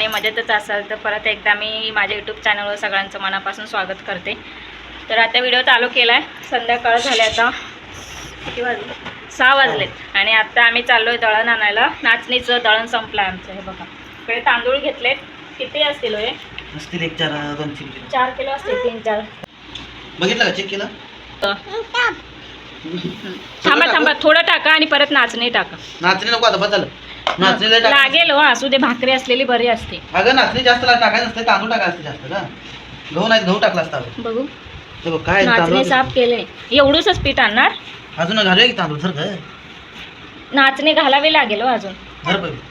आणि मजेतच असाल तर परत एकदा मी माझ्या यूट्यूब चॅनलवर सगळ्यांचं मनापासून स्वागत करते. तर आता व्हिडिओ चालू केला आहे संध्याकाळ झाले आता. किती वाजले? सहा वाजलेत आणि आता आम्ही चाललो आहे दळण आणायला. नाचणीचं दळण संपलं आहे आमचं हे बघा. इकडे तांदूळ घेतलेत. किती असतील हो हे? असतील एक चार दोन तीन किलो. चार किलो असतील तीन चार. बघितलं का चेक केलं? थांबा थांबा. थोडं टाका आणि परत नाचणी टाका. नाचणी नको आता बस टाक लागेल हो असू दे भाकरी असलेली बरी असते. अगं नाचणी जास्त ला- टाकायचं नसते तांदूळ टाकायचं असते जास्त का गहू नाही गहू टाकला असता अगं. बघू. हे बघ काय नाचणी तांदूळ साफ केले. एवढूच पीठ आणणार? अजून घालूया की तांदूळ सर काय नाचणी घालावी लागेल हो अजून. धर पहिले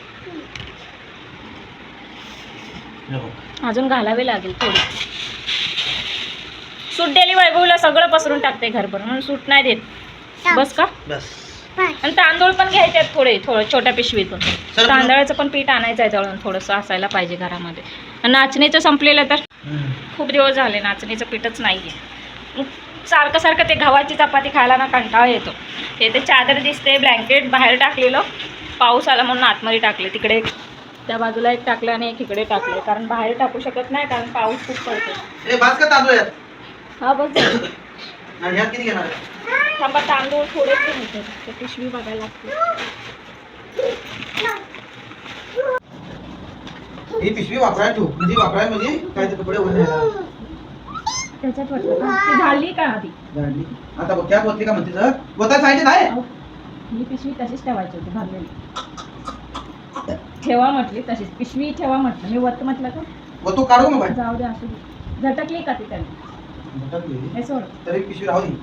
हे बघ. अजून घालावी लागेल थोडी. सूट दिली वैभवला सगळं पसरून टाकते घरभर म्हणून सूट नाही देत. बस का? बस. आणि तांदूळ पण घ्यायचे आहेत थोडे थोडं छोट्या पिशवीतून. तांदळाचं पण पीठ आणायचं आहे दळून थोडंसं असायला पाहिजे घरामध्ये. नाचणीचं संपलेलं तर. खूप दिवस झाले नाचणीचं पीठच नाही आहे सारखं सारखं ते गव्हाची चपाती खायला ना कंटाळा येतो. ते ते चादर दिसते ब्लँकेट बाहेर टाकलेलं. पाऊस आला म्हणून आतमध्ये टाकले तिकडे त्या बाजूला एक टाकलं आणि एक इकडे टाकले. कारण बाहेर टाकू शकत नाही कारण पाऊस खूप पडतो. हा बस. आणि ह्यात किती घेणार आहे? थांबा तांदूळ ते पिशवी बघायला लागते ही पिशवी वापरायला ठेवू. म्हणजे वापरायला म्हणजे काय ते कपडे. त्याच्यात वाटलं का? ती झाली का आधी. आता बघ त्या बोलते का म्हणते सर बोता साईड आहे. अहो, ही पिशवी तशीच ठेवायची होती भरलेली. ठेवा म्हटली तशीच. पिशवी ठेवा म्हटलं. मी वत म्हटलं का? व तो काढू मग बाहेर? जाऊ दे असू दे. झटकली का ती त्याने? हे सोड. तरी पिशवी राहू दे.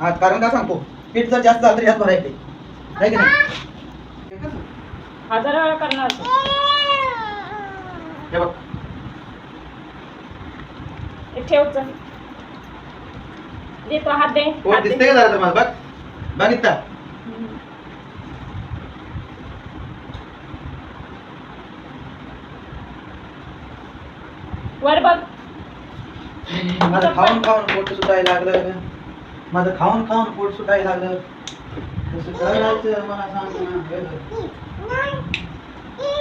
हा कारण का सांगतो? पीठ जर जास्त झालं तर यात भरायचे आहे की नाही? हजार वेळा करणार. हे बघ. हे ठेव चल. दे तो हात दे. वर हात दे. दिसते का जरा तुम्हाला? बघ. बघ इथं. हम्म. वर बघ. माझं खाऊन खाऊन पोट सुटायला लागलं माझं खाऊन खाऊन पोट सुटायला लागलं. कसं करायचं मला सांग ना.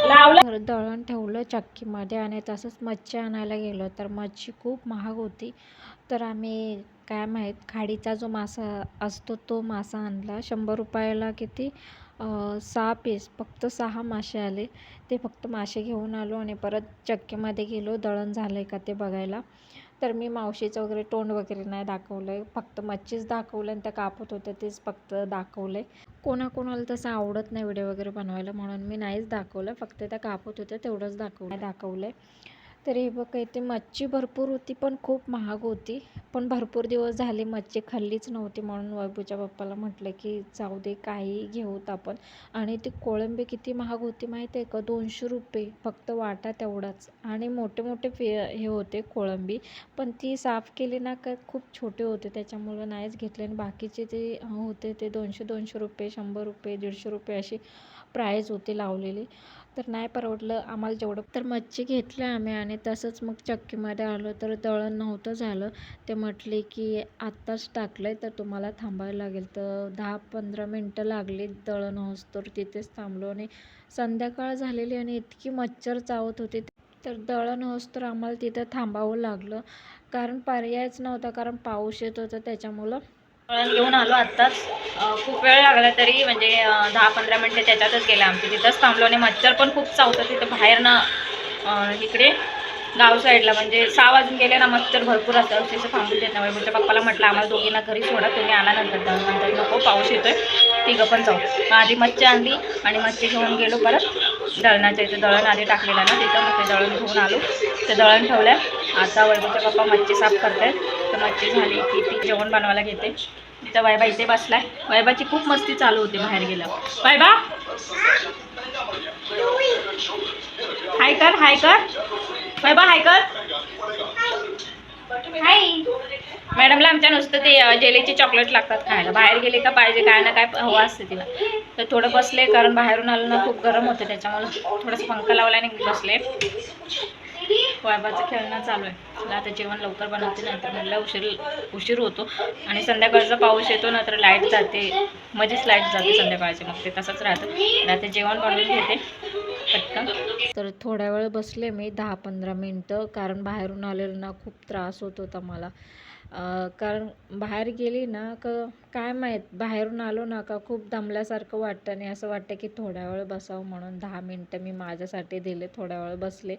लावलं. तर दळण ठेवलं चक्कीमध्ये आणि तसंच मच्छी आणायला गेलो. तर मच्छी खूप महाग होती. तर आम्ही काय माहीत खाडीचा जो मासा असतो तो मासा आणला. शंभर रुपयाला किती? सहा पीस फक्त सहा मासे आले. ते फक्त मासे घेऊन आलो आणि परत चक्कीमध्ये गेलो. दळण झालं आहे का ते बघायला. तर मी मावशीचं वगैरे तोंड वगैरे नाही दाखवलं आहे फक्त मच्छीच दाखवलं आणि त्या कापत होत्या तेच फक्त दाखवलं आहे कोणाकोणाला तसं आवडत नाही व्हिडिओ वगैरे बनवायला म्हणून मी नाहीच दाखवलं. फक्त त्या कापत होत्या तेवढंच दाखवलं. दाखवलं आहे तर हे बघ इथे मच्छी भरपूर होती पण खूप महाग होती. पण भरपूर दिवस झाले मच्छी खाल्लीच नव्हती म्हणून वैभूच्या पप्पाला म्हटलं की जाऊ दे काही घेऊत आपण. आणि ती कोळंबी किती महाग होती माहीत आहे का? दोनशे रुपये फक्त वाटा तेवढाच. आणि मोठे मोठे फे हे होते कोळंबी. पण ती साफ केली ना का खूप छोटे होते त्याच्यामुळं नाहीच घेतले. आणि बाकीचे ते होते ते दोनशे दोनशे रुपये शंभर रुपये दीडशे रुपये अशी प्राईज होती लावलेली. तर नाही परवडलं आम्हाला जेवढं. तर मच्छी घेतली आम्ही आणि तसंच मग चक्कीमध्ये आलो तर दळण नव्हतं झालं. ते म्हटले की आत्ताच टाकलं आहे तर तुम्हाला थांबायला लागेल. तर दहा पंधरा मिनटं लागली दळण होस तर तिथेच थांबलो आणि संध्याकाळ झालेली आणि इतकी मच्छर चावत होती. तर दळण होस तर आम्हाला तिथं थांबावं लागलं. कारण पर्यायच नव्हता कारण पाऊस येत होता त्याच्यामुळं घेऊन आलो आत्ताच. खूप वेळ लागला तरी म्हणजे दहा पंधरा मिनटं त्याच्यातच गेले आमचे तिथंच थांबलो आणि मच्छर पण खूप चावतं तिथं बाहेर ना इकडे गाव साईडला. म्हणजे सहा वाजून गेले ना मच्छर भरपूर असतात. तिथं थांबून देत नाही. म्हणजे पप्पाला म्हटलं आम्हाला दोघींना घरी सोडा. तुम्ही आला नंतर. नंतर नको पाऊस येतोय. तिघं पण जाऊ. आधी मच्छी आणली आणि मच्छी घेऊन गेलो परत. दळणाच्या इथे दळण आधी टाकलेलं ना तिथं मग ते दळण घेऊन आलो. ते दळण ठेवलं आता वैभवच्या पप्पा मच्छी साफ करतायत. तर मच्छी झाली की ती जेवण बनवायला घेते. तिथं वैभा इथे बसलाय. वैभाची खूप मस्ती चालू होती बाहेर गेल्यावर. वैभा हाय कर हाय कर. वैभा हाय कर. हाय. मॅडमला आमच्या नुसतं ते जेलीची चॉकलेट लागतात खायला. बाहेर गेले का पाहिजे काय ना काय हवं असते तिला. तर थोडं बसले कारण बाहेरून आलं ना खूप गरम होतं त्याच्यामुळं. थोडंसं पंखा लावला आणि बसले. वैभाचं खेळणं चालू आहे. मला आता जेवण लवकर बनवते नंतर मला उशीर उशीर होतो. आणि संध्याकाळचा पाऊस येतो ना तर लाइट जाते. मध्येच लाइट जाते संध्याकाळची मग ते तसंच राहतं. तर आता जेवण बनवून घेते पटकन. तर थोड्या वेळ बसले मी दहा पंधरा मिनटं कारण बाहेरून आलेलं ना खूप त्रास होत होता मला. कारण बाहेर गेली ना का काय माहीत बाहेरून आलो ना का खूप दमल्यासारखं वाटतं. आणि असं वाटतं की थोड्या वेळ बसावं म्हणून दहा मिनटं मी माझ्यासाठी दिले थोड्या वेळ बसले.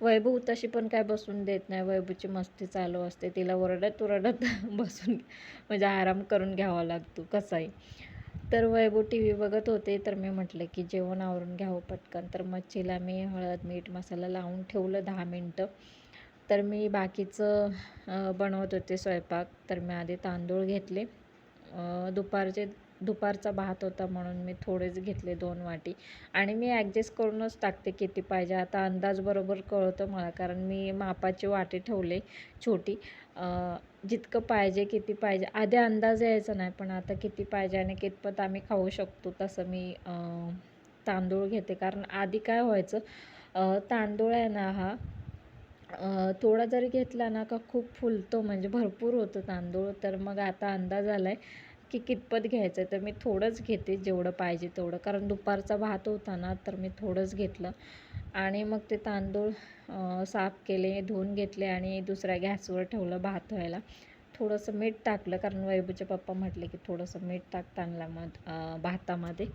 वैभव तशी पण काय बसून देत नाही. वैभवची मस्ती चालू असते. तिला ओरडत ओरडत बसून म्हणजे आराम करून घ्यावा लागतो कसाही. तर वैभव टी व्ही बघत होते. तर मी म्हटलं की जेवण आवरून घ्यावं पटकन. तर मच्छीला मी हळद मीठ मसाला लावून ठेवलं दहा मिनटं. तर मी बाकीचं बनवत होते स्वयंपाक. तर मी आधी तांदूळ घेतले. दुपारचे दुपारचा भात होता म्हणून मी थोडेच घेतले दोन वाटी. आणि मी ॲडजस्ट करूनच टाकते किती पाहिजे. आता अंदाज बरोबर कळतं मला कारण मी मापाची वाटी ठेवले छोटी. जितकं पाहिजे किती पाहिजे. आधी अंदाज यायचा नाही पण आता किती पाहिजे आणि कितपत आम्ही खाऊ शकतो तसं मी तांदूळ घेते. कारण आधी काय व्हायचं तांदूळ आहे ना हा थोडा जरी घेतला ना का खूप फुलतो म्हणजे भरपूर होतं तांदूळ. तर मग आता अंदाज आला आहे की कितपत घ्यायचं आहे तर मी थोडंच घेते जेवढं पाहिजे तेवढं. कारण दुपारचा भात होता ना तर मी थोडंच घेतलं. आणि मग ते तांदूळ साफ केले धुवून घेतले आणि दुसऱ्या गॅसवर ठेवलं भात व्हायला. थोडंसं मीठ टाकलं कारण वैभूचे पप्पा म्हटले की थोडंसं मीठ टाक तांदला मग भातामध्ये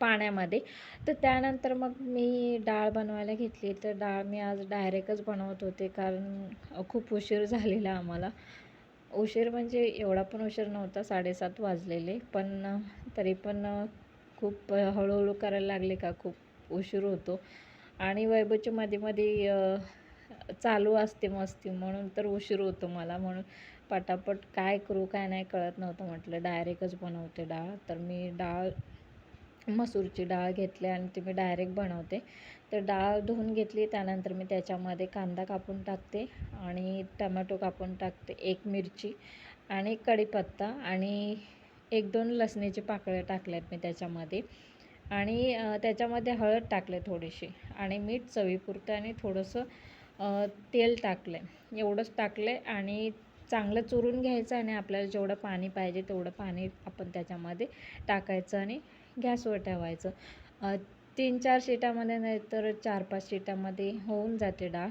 पाण्यामध्ये. तर त्यानंतर मग मी डाळ बनवायला घेतली. तर डाळ मी आज डायरेक्टच बनवत होते कारण खूप उशीर झालेला आम्हाला. उशीर म्हणजे एवढा पण उशीर नव्हता साडेसात वाजलेले. पण तरी पण खूप हळूहळू करायला लागले का? खूप उशीर होतो. आणि वैभवची मध्ये मध्ये चालू असते मस्ती म्हणून तर उशीर होतो मला म्हणून. पटापट काय करू काय नाही कळत नव्हतं. म्हटलं डायरेक्टच बनवते डाळ. तर मी डाळ मसूरची डाळ घेतली आणि ती मी डायरेक्ट बनवते. तर डाळ धुवून घेतली त्यानंतर मी त्याच्यामध्ये कांदा कापून टाकते आणि टमॅटो कापून टाकते एक मिरची आणि कढीपत्ता आणि एक दोन लसणीचे पाकळ्या टाकल्यात मी त्याच्यामध्ये आणि त्याच्यामध्ये हळद टाकले थोडीशी आणि मीठ चवीपुरतं आणि थोडंसं तेल टाकलं आहे एवढंच टाकलं आहे आणि चांगलं चुरून घ्यायचं आणि आपल्याला जेवढं पाणी पाहिजे तेवढं पाणी आपण त्याच्यामध्ये टाकायचं आणि गॅसवर ठेवायचं. तीन चार शिटामध्ये नाही तर चार पाच शिटामध्ये होऊन जाते डाळ.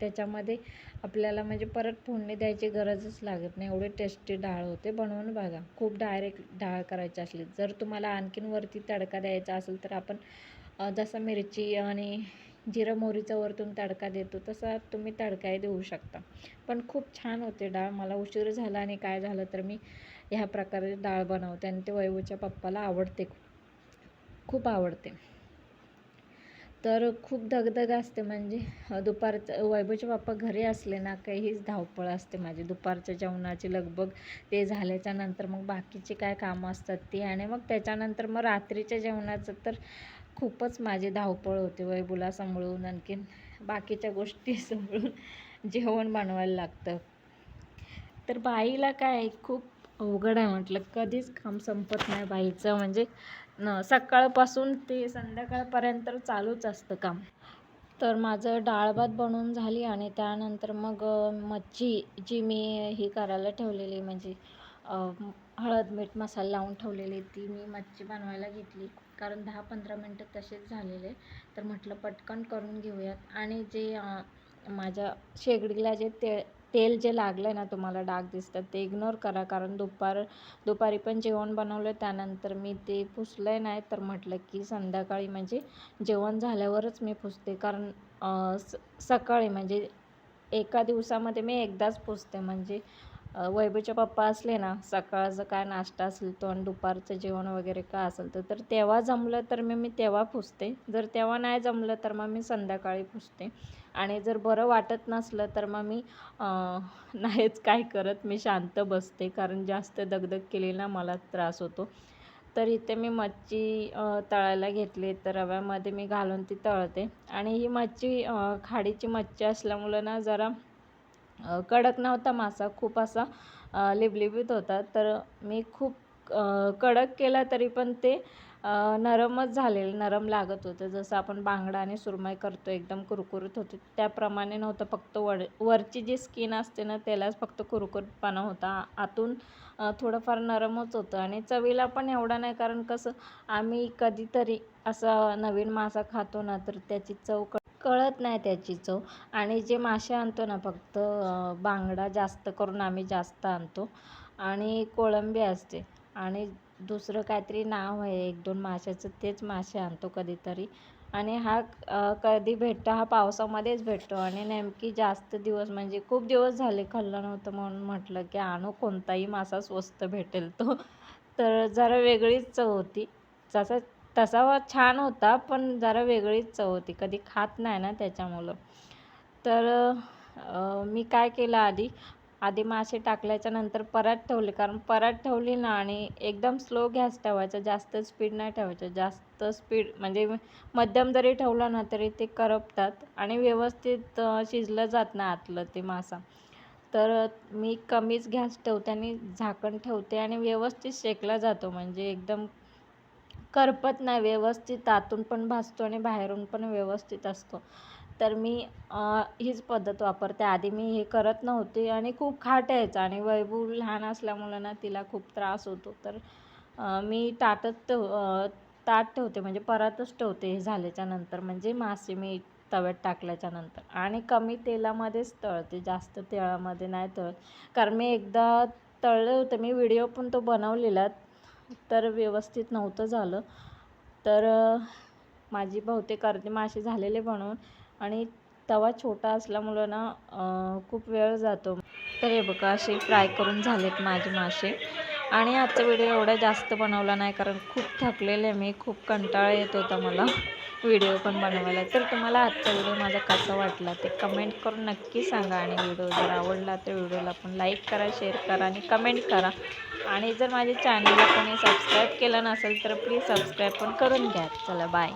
त्याच्यामध्ये आपल्याला म्हणजे परत फोडणी द्यायची गरजच लागत नाही. एवढी टेस्टी डाळ होते. बनवून बघा. खूप डायरेक्ट डाळ करायची असली. जर तुम्हाला आणखीन वरती तडका द्यायचा असेल तर आपण जसं मिरची आणि जिरं मोहरीचा वरतून तडका देतो तसा तुम्ही तडकाही देऊ शकता. पण खूप छान होते डाळ. मला उशीर झाला आणि काय झालं तर मी ह्या प्रकारे डाळ बनवते आणि ते वैभवच्या पप्पाला आवडते. खूप आवडते. तर खूप दगदग असते म्हणजे. दुपारचं वैभवचे पप्पा घरी असले ना काही हीच धावपळ असते माझी. दुपारच्या जेवणाची लगबग ते झाल्याच्यानंतर मग बाकीची काय कामं असतात ती आणि मग त्याच्यानंतर मग रात्रीच्या जेवणाचं तर खूपच माझी धावपळ होते. वैभवला सांभाळून आणखीन बाकीच्या गोष्टी सांभाळून जेवण बनवायला लागतं. तर बाईला काय खूप अवघड आहे म्हटलं. कधीच काम संपत नाही बाईचं. म्हणजे न सकाळपासून ते संध्याकाळपर्यंत चालूच असतं काम. तर माझं डाळ भात बनवून झाली आणि त्यानंतर मग मच्छी जी मी ही करायला ठेवलेली म्हणजे हळद मीठ मसाला लावून ठेवलेली ती मी मच्छी बनवायला घेतली. कारण दहा पंधरा मिनटं तसेच झालेले तर म्हटलं पटकन करून घेऊयात. आणि जे माझ्या शेगडीला जे ते तेल जे लागलं आहे ना तुम्हाला डाग दिसतात ते इग्नोर करा. कारण दुपार दुपारी पण जेवण बनवलं त्यानंतर मी ते पुसलं नाही तर म्हटलं की संध्याकाळी म्हणजे जेवण झाल्यावरच मी पुसते. कारण स सकाळी म्हणजे एका दिवसामध्ये मी एकदाच पुसते. म्हणजे वैभूचे वैभवचे पप्पा असले ना सकाळचं काय नाश्ता असेल तो आणि दुपारचं जेवण वगैरे काय असेल तर तर तेव्हा जमलं तर मी मी तेव्हा पुसते. जर तेव्हा नाही जमलं तर मग मी संध्याकाळी पुसते. आणि जर बरं वाटत नसलं तर मग मी नाहीच काय करत. मी शांत बसते कारण जास्त दगदग केली ना मला त्रास होतो. तर इथे मी मच्छी तळायला घेतली तर रव्यामध्ये मी घालून ती तळते. आणि ही मच्छी खाडीची मच्छी असल्यामुळं ना जरा कडक नव्हता मासा. खूप असा लिबलिबीत होता. तर मी खूप कडक केला तरी पण ते नरमच झालेलं नरम लागत होतं. जसं आपण बांगडा आणि सुरमई करतो एकदम कुरकुरीत होते. त्याप्रमाणे नव्हतं फक्त वड वरची जी स्किन असते ना त्यालाच फक्त कुरकुरीतपणा होता. आतून थोडंफार नरमच होतं. आणि चवीला पण एवढा नाही कारण कसं आम्ही कधीतरी असा नवीन मासा खातो ना तर त्याची चव क कळत नाही त्याची चव. आणि जे मासे आणतो ना फक्त बांगडा जास्त करून आम्ही जास्त आणतो. आणि कोळंबी असते. आणि दुसरं काहीतरी नाव आहे एक दोन माशाचं तेच मासे आणतो कधीतरी. आणि हा कधी भेटतो हा पावसामध्येच भेटतो. आणि नेमकी जास्त दिवस म्हणजे खूप दिवस झाले खाल्लं नव्हतं म्हणून म्हटलं की आणू कोणताही मासा स्वस्त भेटेल तो. तर जरा वेगळीच चव होती. जसा तसा छान होता पण जरा वेगळीच चव होती. कधी खात नाही ना त्याच्यामुळं. तर मी काय केलं आधी आधी मासे टाकल्याच्या नंतर परत ठेवले. कारण परत ठेवली ना आणि एकदम स्लो गॅस ठेवायचा जास्त स्पीड नाही ठेवायचं. जास्त स्पीड म्हणजे मध्यम जरी ठेवलं ना तरी ते करपतात आणि व्यवस्थित शिजलं जात ना आतलं ते मासा. तर मी कमीच गॅस ठेवते आणि झाकण ठेवते आणि व्यवस्थित शेकला जातो. म्हणजे एकदम करपत नाही व्यवस्थित आतून पण भासतो आणि बाहेरून पण व्यवस्थित असतो. तर मी हीच पद्धत वापरते. आधी मी हे करत नव्हते आणि खूप खाट यायचा आणि वैभव लहान असल्यामुळं ना तिला खूप त्रास होतो. तर मी ताटच ठेव ताट ठेवते म्हणजे परातच ठेवते हे झाल्याच्यानंतर. म्हणजे मासे मी तव्यात टाकल्याच्या नंतर. आणि कमी तेलामध्येच तळते जास्त तेलामध्ये नाही तळत. कारण मी एकदा तळले होते मी व्हिडिओ पण तो बनवलेला तर व्यवस्थित नव्हतं झालं. तर माझी बहुतेक अर्धे मासे झालेले बनवून आणि तवा छोटा असल्यामुळं ना खूप वेळ जातो. तर हे बघा असे फ्राय करून झालेत माझे मासे. आणि आजचा व्हिडिओ एवढा जास्त बनवला नाही कारण खूप थकलेले मी. खूप कंटाळा येत होता मला व्हिडिओ पण बनवायला. तर तुम्हाला आजचा व्हिडिओ माझा कसा वाटला ते कमेंट करून नक्की सांगा. आणि व्हिडिओ जर आवडला तर व्हिडिओला पण लाईक करा शेअर करा आणि कमेंट करा. आणि जर माझे चॅनलला कोणी सबस्क्राईब केलं नसेल तर प्लीज सबस्क्राईब पण करून घ्या. चला बाय.